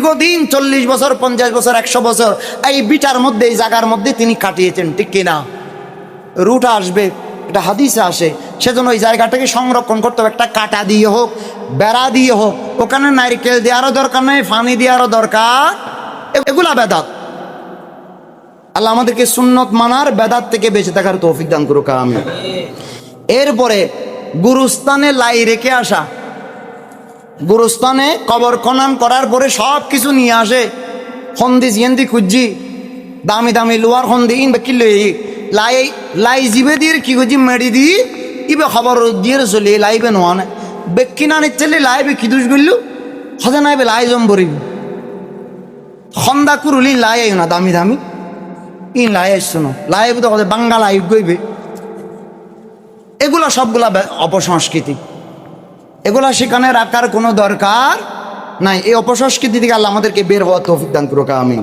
দীর্ঘদিন, চল্লিশ বছর, পঞ্চাশ বছর, একশো বছর এই বিটার মধ্যে, এই জায়গার মধ্যে তিনি কাটিয়েছেন, ঠিক কিনা? রুট আসবে এটা হাদিসে আসে, সেজন্য ওই জায়গাটাকে সংরক্ষণ করতে হবে। একটা কাটা দিয়ে হোক, বেড়া দিয়ে হোক, ওখানে নারকেল দেওয়ারও দরকার নেই পানি দেওয়ারও দরকার। এগুলা বেদাত। আল্লাহ আমাদেরকে সুন্নত মানার বেদাত থেকে বেঁচে থাকার তৌফিক দান করুক আমি এরপরে গুরুস্থানে লাই রেখে আসা। গুরুস্থানে কবর খনন করার পরে সব কিছু নিয়ে আসে। হন্দি জিয়েন্দি খুঁজছি। দামি দামি লোয়ার বা কিলো লাই লাই জিবে দিয়ে কি খুঁজি মেড়ি দি, ইবে খবর দিয়ে চলি লাইবে নোয়া না। বেক্কি না নিচ্ছেলে লাইবে কি দুষ করলু হজে নাইবে লাই জম ভরিবি খন্দা কুরুলি লাই আইও না দামি দামি। ইন লাই আসছো না। লাইব তো কথা বাঙ্গা লাইব গইবে। এগুলা সবগুলা অপসংস্কৃতি। এগুলা সেখানে রাখার কোনো দরকার নাই। এই অপসংস্কৃতি থেকে আল্লাহ আমাদেরকে বের হওয়া তৌফিক দান করুক, আমিন।